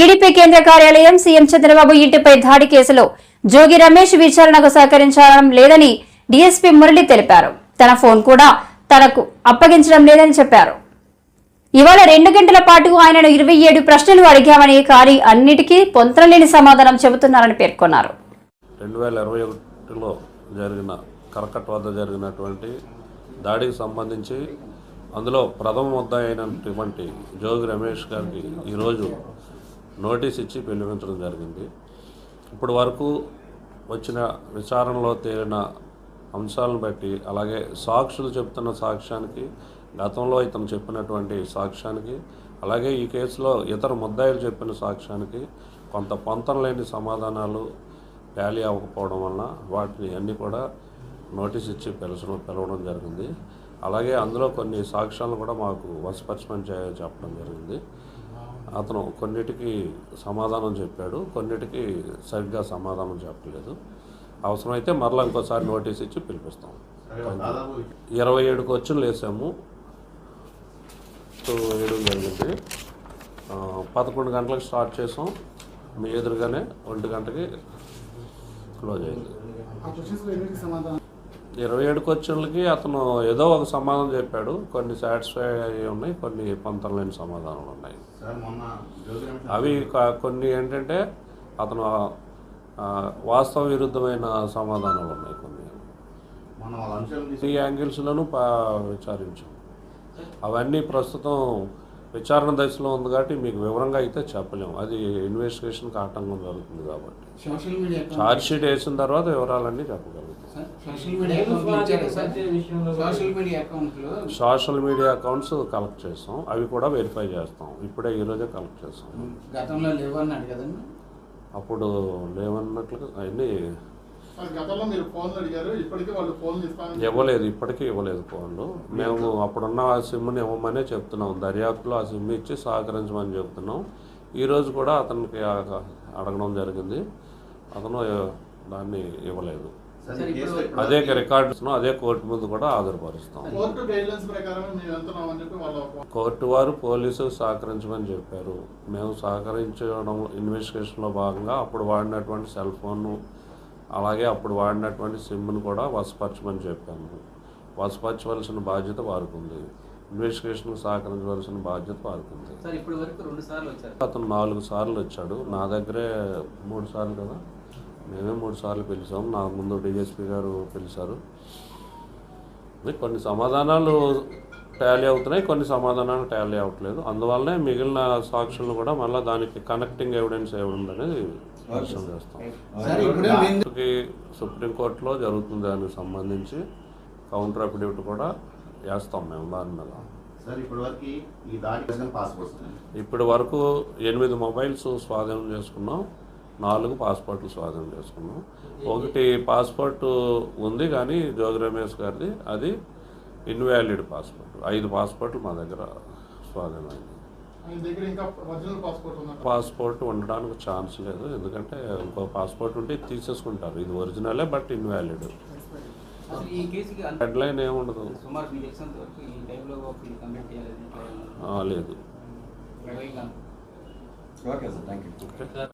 TDP కేంద్ర కార్యాలయం CM Chandrababu ఇంటిపై దాడి కేసులో జోగి రమేష్ విచారణకు సహకరించడం లేదని డీఎస్పీ మురళి తెలిపారు. తన ఫోన్ కూడా తనకు అప్పగించడం లేదని చెప్పారు. ఇవాళ రెండు గంటల పాటు ఆయనను ఇరవై ఏడు ప్రశ్నలు అడిగామని కానీ అన్నిటికీ పొంతనలేని సమాధానం చెబుతున్నారని పేర్కొన్నారు. రెండు వేల ఇరవై ఒకటిలో జరిగిన కర్కట్ వద్ద జరిగినటువంటి దాడికి సంబంధించి అందులో ప్రథమ ముద్దాయి అయినటువంటి జోగి రమేష్ గారికి ఈరోజు నోటీస్ ఇచ్చి పిలిపించడం జరిగింది. ఇప్పటి వరకు వచ్చిన విచారణలో తేలిన అంశాలను బట్టి అలాగే సాక్షులు చెప్తున్న సాక్ష్యానికి గతంలో ఇతను చెప్పినటువంటి సాక్ష్యానికి అలాగే ఈ కేసులో ఇతర ముద్దాయిలు చెప్పిన సాక్ష్యానికి కొంత పొంతం లేని సమాధానాలు టాలీ అవ్వకపోవడం వలన వాటిని అన్నీ కూడా నోటీస్ ఇచ్చి పిలచడం పిలవడం జరిగింది. అలాగే అందులో కొన్ని సాక్ష్యాలను కూడా మాకు వశపరిచయం చేయ చెప్పడం జరిగింది. అతను కొన్నిటికి సమాధానం చెప్పాడు కొన్నిటికి సరిగ్గా సమాధానం చెప్పలేదు. అవసరమైతే మరలా ఇంకోసారి నోటీస్ ఇచ్చి పిలిపిస్తాం. ఇరవై ఏడు క్వశ్చన్లు వేసాము. సో వేయడం జరిగింది. పదకొండు గంటలకు స్టార్ట్ చేసాం. మీ ఎదురుగానే ఒంటి గంటకి క్లోజ్ అయింది. ఇరవై ఏడు క్వశ్చన్లకి అతను ఏదో ఒక సమాధానం చెప్పాడు. కొన్ని సాటిస్ఫై అయ్యి ఉన్నాయి కొన్ని పొంతం లేని సమాధానాలు ఉన్నాయి. అవి కొన్ని ఏంటంటే అతను వాస్తవ విరుద్ధమైన సమాధానాలు ఉన్నాయి కొన్ని. ఈ యాంగిల్స్లోనూ విచారించాం. అవన్నీ ప్రస్తుతం విచారణ దశలో ఉంది కాబట్టి మీకు వివరంగా అయితే చెప్పలేము అది ఇన్వెస్టిగేషన్కి ఆటంకం జరుగుతుంది కాబట్టి. సోషల్ మీడియా ఛార్జ్ షీట్ వేసిన తర్వాత వివరాలన్నీ చెప్పగలుగుతాం. సోషల్ మీడియా అకౌంట్లు ఇచ్చారా సార్? సోషల్ మీడియా అకౌంట్లు సోషల్ మీడియా అకౌంట్స్ కలెక్ట్ చేస్తాం. అవి కూడా వెరిఫై చేస్తాం. ఇప్పుడే ఈరోజే కలెక్ట్ చేస్తాం. గతంలో లేవన్నాడు కదండి. అప్పుడు లేవన్నట్లుగా అవన్నీ మరి గతంలో మీరు ఫోన్లు అడిగారు ఇప్పటికీ వాళ్ళు ఫోన్లు ఇస్తామని ఇవ్వలేదు ఇప్పటికీ ఇవ్వలేదు ఫోన్లు. మేము అప్పుడున్న ఆ సిమ్ని ఇవ్వమనే చెప్తున్నాం. దర్యాప్తులో ఆ సిమ్ ఇచ్చి సహకరించమని చెప్తున్నాం. ఈరోజు కూడా అతనికి అడగడం జరిగింది. అతను దాన్ని ఇవ్వలేదు. అదే రికార్డ్స్ అదే కోర్టు ముందు కూడా హాజరుపరుస్తాం. కోర్టు వారు పోలీసు సహకరించమని చెప్పారు. మేము సహకరించడం ఇన్వెస్టిగేషన్లో భాగంగా అప్పుడు వాడినటువంటి సెల్ ఫోన్ను అలాగే అప్పుడు వాడినటువంటి సిమ్ను కూడా వసపరచమని చెప్పాము వసపరచవలసిన బాధ్యత వారికి ఉంది. ఇన్వెస్టిగేషన్కు సహకరించవలసిన బాధ్యత వారికి ఉంది. అతను నాలుగు సార్లు వచ్చాడు. నా దగ్గరే మూడు సార్లు కదా? మేమే మూడు సార్లు పిలిచాం. నా ముందు డిఎస్పీ గారు పిలిచారు. కొన్ని సమాధానాలు టాలీ అవుతున్నాయి. కొన్ని సమాధానాలు టాలీ అవ్వట్లేదు. అందువల్లనే మిగిలిన సాక్షులను కూడా మళ్ళీ దానికి కనెక్టింగ్ ఎవిడెన్స్ ఏముంది చేస్తాం. సుప్రీంకోర్టులో జరుగుతుంది దానికి సంబంధించి కౌంటర్ అఫిడవిట్ కూడా వేస్తాం మేము దాని మీద. సార్ ఇప్పటి వరకు. ఇప్పటి ఎనిమిది మొబైల్స్ స్వాధీనం చేసుకున్నాం నాలుగు పాస్పోర్ట్లు స్వాధీనం చేసుకున్నాం. ఒకటి పాస్పోర్ట్ ఉంది కానీ జోగి రమేష్ గారిది అది ఇన్వాలిడ్ పాస్పోర్ట్. ఐదు పాస్పోర్ట్లు మా దగ్గర స్వాధీనమైంది. ఆయన దగ్గర ఇంకా ఒరిజినల్ పాస్పోర్ట్ ఉండడానికి ఛాన్స్ లేదు. ఎందుకంటే ఇంకో పాస్పోర్ట్ ఉంటే తీసేసుకుంటారు. ఇది ఒరిజినలే బట్ ఇన్వాలిడ్. అసలు ఈ కేసుకి అంత హెడ్ లైన్ ఏముండదు ఈ